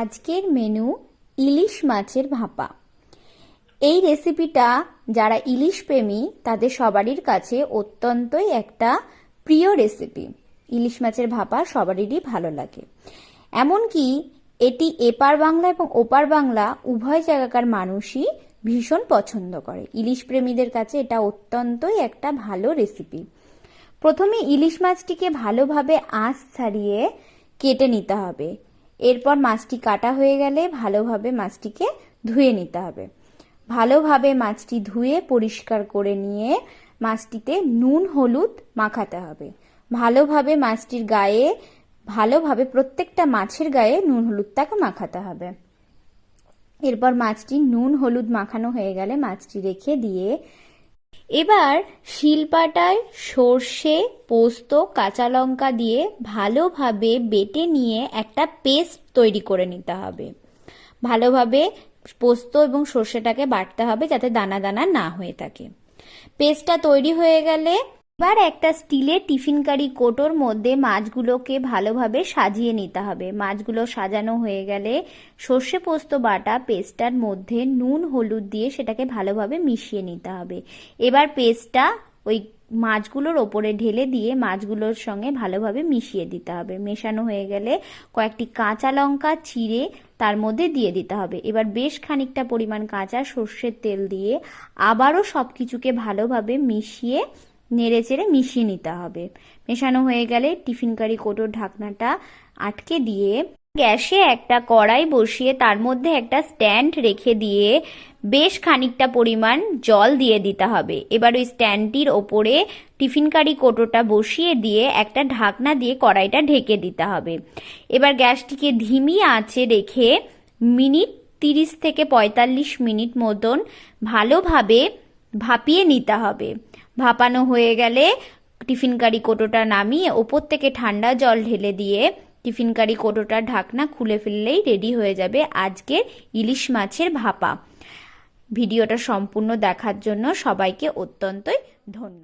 আজকের মেনু ইলিশ মাছের ভাপা। এই রেসিপিটা যারা ইলিশ প্রেমী, তাদের সবারই কাছে অত্যন্তই একটা প্রিয় রেসিপি ইলিশ মাছের ভাপা সবারই ভালো লাগে। এমনকি এটি এপার বাংলা এবং ওপার বাংলা উভয় জায়গাকার মানুষই ভীষণ পছন্দ করে। ইলিশ প্রেমীদের কাছে এটা অত্যন্তই একটা ভালো রেসিপি প্রথমে ইলিশ মাছটিকে ভালোভাবে আঁশ ছাড়িয়ে কেটে নিতে হবে। এরপর মাছটি কাটা হয়ে গেলে ভালোভাবে মাছটিকে ধুয়ে নিতে হবে। ভালোভাবে মাছটি ধুয়ে পরিষ্কার করে নিয়ে মাছটিতে নুন, হলুদ মাখাতে হবে। ভালোভাবে মাছটির গায়ে, ভালোভাবে প্রত্যেকটা মাছের গায়ে নুন, হলুদটাকে মাখাতে হবে। এরপর মাছটি নুন, হলুদ মাখানো হয়ে গেলে মাছটি রেখে দিয়ে এবার শিলপাটায় সর্ষে, পোস্ত, কাঁচা লঙ্কা দিয়ে ভালোভাবে বেটে নিয়ে একটা পেস্ট তৈরি করে নিতে হবে। ভালোভাবে পোস্ত এবং সর্ষেটাকে বাটতে হবে যাতে দানা দানা না হয়ে থাকে। পেস্টটা তৈরি হয়ে গেলে এবার একটা স্টিলের টিফিন কারি কোটোর মধ্যে মাছগুলোকে ভালোভাবে সাজিয়ে নিতে হবে। মাছগুলো সাজানো হয়ে গেলে সর্ষে পোস্ত, বাটা, পেস্টটার মধ্যে নুন, হলুদ দিয়ে সেটাকে ভালোভাবে মিশিয়ে নিতে হবে। এবার পেস্টটা ওই মাছগুলোর ওপরে ঢেলে দিয়ে মাছগুলোর সঙ্গে ভালোভাবে মিশিয়ে দিতে হবে। মেশানো হয়ে গেলে কয়েকটি কাঁচা লঙ্কা চিড়ে তার মধ্যে দিয়ে দিতে হবে। এবার বেশ খানিকটা পরিমাণ কাঁচা সর্ষের তেল দিয়ে আবারও সব কিছুকে ভালোভাবে মিশিয়ে নেড়ে চেড়ে মিশিয়ে নিতে হবে। মেশানো হয়ে গেলে টিফিন কারি কোটোর ঢাকনাটা আটকে দিয়ে গ্যাসে একটা কড়াই বসিয়ে তার মধ্যে একটা স্ট্যান্ড রেখে দিয়ে বেশ খানিকটা পরিমাণ জল দিয়ে দিতে হবে। এবার ওই স্ট্যান্ডটির ওপরে টিফিন কারি কোটোটা বসিয়ে দিয়ে একটা ঢাকনা দিয়ে কড়াইটা ঢেকে দিতে হবে। এবার গ্যাসটিকে ধিমি আঁচে রেখে মিনিট তিরিশ থেকে পঁয়তাল্লিশ মিনিট মতন ভালোভাবে ভাপিয়ে নিতে হবে। ভাপানো হয়ে গেলে টিফিন কারি কোটোটা নামিয়ে ওপর থেকে ঠান্ডা জল ঢেলে দিয়ে টিফিন কারি কোটোটার ঢাকনা খুলে ফেললেই রেডি হয়ে যাবে আজকের ইলিশ মাছের ভাপা। ভিডিওটা সম্পূর্ণ দেখার জন্য সবাইকে অত্যন্তই ধন্যবাদ।